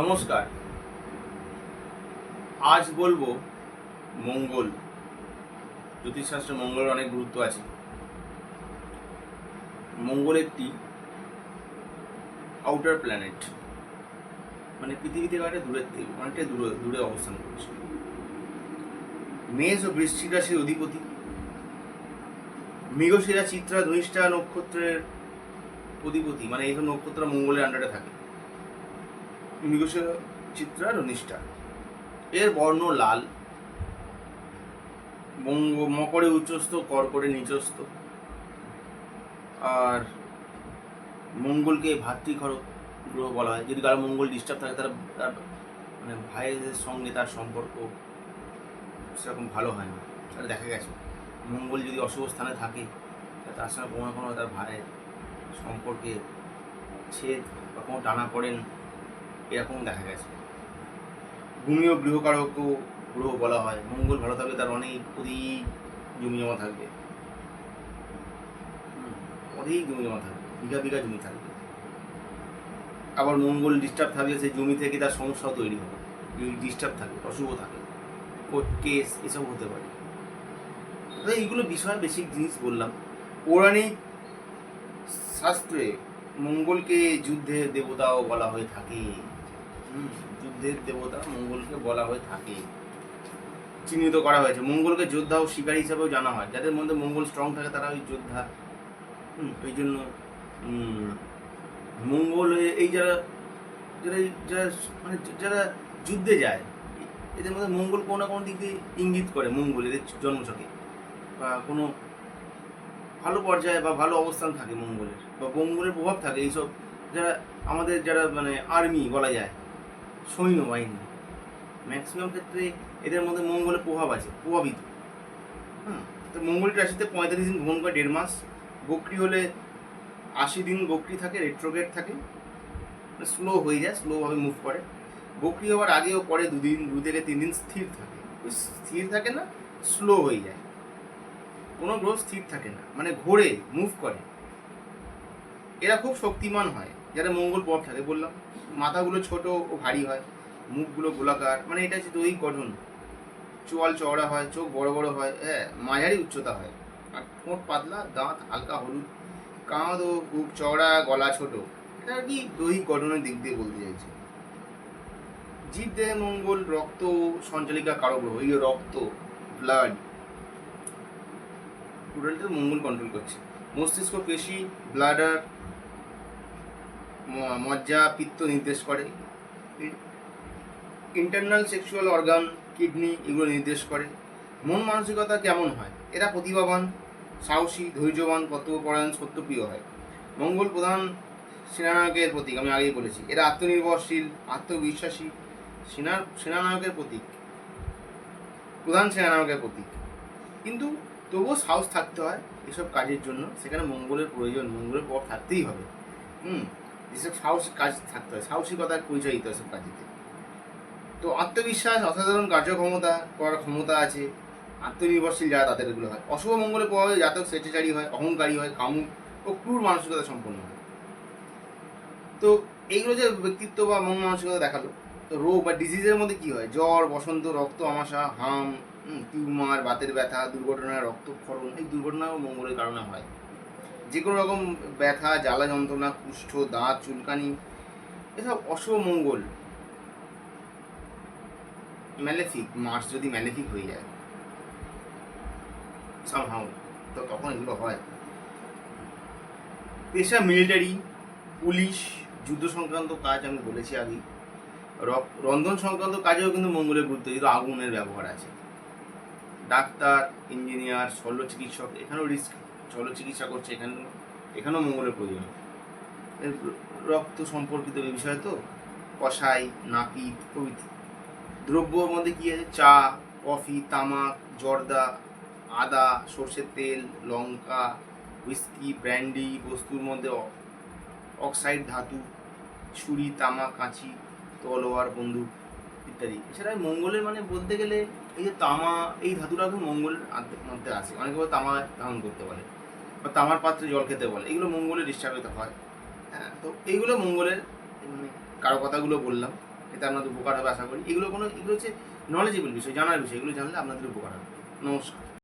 নমস্কার। আজ বলব মঙ্গল। জ্যোতিষশাস্ত্রে মঙ্গলের অনেক গুরুত্ব আছে। মঙ্গল একটি আউটার প্ল্যানেট মানে পৃথিবী থেকে অনেকটা দূরের থেকে অনেকটাই দূরে দূরে অবস্থান করছে। মেষ ও বৃশ্চিক রাশির অধিপতি। মৃগশিরা চিত্রা ধনিষ্ঠা নক্ষত্রের অধিপতি মানে এইসব নক্ষত্র মঙ্গলের আন্ডারে থাকে। মৃগশিরা চিত্রা ধনিষ্ঠা এর বর্ণ লাল, বঙ্গ, মকরে উচ্চস্থ কর্কটে নিচস্থ। আর মঙ্গলকে ভাতৃঘর গ্রহ বলা হয়। যদি কারও মঙ্গল ডিস্টার্ব থাকে, তার তার মানে ভাইয়ের সঙ্গে তার সম্পর্ক সেরকম ভালো হয় না। তাহলে দেখা গেছে। মঙ্গল যদি অশুভ স্থানে থাকে তার সঙ্গে কোনো কোনো তার ভাইয়ের সম্পর্কে ছেদ বা কোনো টানা পড়েন এরকম দেখা গেছে। ভূমিও গৃহকারক গ্রহ বলা হয়। মঙ্গল ভালো থাকলে তার অনেক অধিক জমি জমা থাকবে। অধিক জমি জমা থাকবে, বিঘা বিঘা জমি থাকবে। আবার মঙ্গল ডিস্টার্ব থাকলে সেই জমি থেকে তার সমস্যাও তৈরি হবে। ডিস্টার্ব থাকে, অশুভ থাকে কোর্ট কেস এসব হতে পারে। এইগুলো বিষয় বেসিক জিনিস বললাম। পৌরাণিক শাস্ত্রে মঙ্গলকে যুদ্ধের দেবতাও বলা হয়ে থাকে। যুদ্ধের দেবতা মঙ্গলকে বলা হয়ে থাকে। চিহ্নিত করা হয়েছে। মঙ্গলকে যোদ্ধা ও শিকারী হিসাবেও জানা হয়। যাদের মধ্যে মঙ্গল স্ট্রং থাকে তারা ওই যোদ্ধা। ওই জন্য মঙ্গল এই যারা যারা যারা মানে যারা যুদ্ধে যায়, এদের মধ্যে মঙ্গল কোনো না কোনো দিক দিয়ে ইঙ্গিত করে। মঙ্গল এদের জন্মছকে। বা কোনো ভালো পর্যায়ে বা ভালো অবস্থান থাকে মঙ্গলের, বা মঙ্গলের প্রভাব থাকে। এইসব যারা, আমাদের যারা মানে আর্মি বলা যায় সৈন্যবাহিনী ম্যাক্সিমাম ক্ষেত্রে এদের মধ্যে মঙ্গলের প্রভাব আছে, প্রভাবিত। হ্যাঁ তো মঙ্গল রাশিতে পঁয়তাল্লিশ দিন ভ্রমণ করে দেড় মাস, বকরি হলে আশি দিন বকরি থাকে রেট্রোগেট থাকে স্লো হয়ে যায় স্লোভাবে মুভ করে। বকরি হওয়ার আগেও পরে দুদিন দু থেকে তিন দিন স্থির থাকে। স্থির থাকে না স্লো হয়ে যায়। কোনো গ্রহ স্থির থাকে না মানে ঘোরে মুভ করে। এরা খুব শক্তিমান হয়, যারা মঙ্গল প্রভাব থাকে, বললাম। মাথাগুলো ছোট ও ভারী হয়, মুখগুলো গোলাকার মানে এটা হচ্ছে দৈহিক গঠন। চোয়াল চওড়া হয়, চোখ বড় বড় হয় হ্যাঁ মাঝারি উচ্চতা হয়। আর ঠোঁট পাতলা, দাঁত হালকা হলুদ, কাঁধ ও বুক চওড়া, গলা ছোট। এটা আর কি দৈহিক গঠনের দিক দিয়ে বলতে চাইছে। জীব দেহে মঙ্গল, রক্ত, সঞ্চালিকা কারও গ্রহ, এই রক্ত ব্লাড টোটালটা মঙ্গল কন্ট্রোল করছে। মস্তিষ্ক, পেশি ব্লাডার মজ্জা, পিত্ত নির্দেশ করে। ইন্টারনাল সেক্সুয়াল অর্গান কিডনি এগুলো নির্দেশ করে। মন মানসিকতা কেমন হয়? এরা প্রতিভাবান, সাহসী, ধৈর্যবান, কর্তব্যপরায়ণ, সত্যপ্রিয় হয়। মঙ্গল প্রধান সেনানায়কের প্রতীক, আমি আগেই বলেছি। এরা আত্মনির্ভরশীল, আত্মবিশ্বাসী সেনা সেনানায়কের প্রতীক। প্রধান সেনানায়কের প্রতীক। কিন্তু তবুও সাহস থাকতে হয় এসব কাজের জন্য। সেখানে মঙ্গলের প্রয়োজন মঙ্গলের পর থাকতেই হবে। হুম এসব সাহস কাজ থাকতে হয় সাহসিকতার পরিচয় দিতে হয় সব কাজেতে তো আত্মবিশ্বাস অসাধারণ কার্যক্ষমতা করার ক্ষমতা আছে। আত্মনির্ভরশীল যারা তাদের এগুলো হয়। অশুভ মঙ্গলের প্রভাবে জাতক স্বেচ্ছাচারী হয় অহংকারী হয় কামুক ও ক্রূর মানসিকতা সম্পন্ন হয়। তো এইগুলো যে ব্যক্তিত্ব বা মন মানসিকতা দেখাল তো রোগ বা ডিজিজের মধ্যে কি হয়? জ্বর বসন্ত রক্ত আমাশা হুম, টিউমার, বাতের ব্যথা দুর্ঘটনা রক্তক্ষরণ, এই দুর্ঘটনাও মঙ্গলের কারণে হয়। যে কোনো রকম ব্যথা, জ্বালা যন্ত্রণা, কুষ্ঠ, দাঁত, চুলকানি, এসব অশুভ মঙ্গল। ম্যালেফিক, মার্স যদি ম্যালেফিক হয়ে যায় সামহাও তো তখন এগুলো হয়। পেশা মিলিটারি, পুলিশ, যুদ্ধ সংক্রান্ত কাজ আমি বলেছি আগে রন্ধন সংক্রান্ত কাজেও কিন্তু মঙ্গলের গুরুত্ব, যেহেতু আগুনের ব্যবহার আছে। ডাক্তার, ইঞ্জিনিয়ার শল্য চিকিৎসক এখানেও রিস্ক শল্য চিকিৎসা করছে, এখানেও এখানেও মঙ্গলের প্রয়োজন। রক্ত সম্পর্কিত বিষয় তো কষাই নাপিত প্রভৃতি। দ্রব্যর মধ্যে কী আছে? চা, কফি, তামাক, জর্দা, আদা, সর্ষের তেল, লঙ্কা হুইস্কি ব্র্যান্ডি বস্তুর মধ্যে অক্সাইড ধাতু, ছুরি তামা কাঁচি, তলোয়ার, বন্দুক। ইত্যাদি। এছাড়া মঙ্গলের মানে বলতে গেলে এই যে তামা, এই ধাতুটা কিন্তু মঙ্গলের মধ্যে আছে। অনেকে বলে তামা ধারণ করতে বলে বা তামার পাত্রে জল খেতে বলে। এগুলো মঙ্গলের ডিস্টার্বিত হয়। হ্যাঁ তো এইগুলো মঙ্গলের মানে কারও কথাগুলো বললাম। এতে আপনাদের উপকার হবে আশা করি। এগুলো কোনো এগুলো হচ্ছে নলেজেবল বিষয়, জানার বিষয়। এগুলো জানলে আপনাদের উপকার হবে। নমস্কার।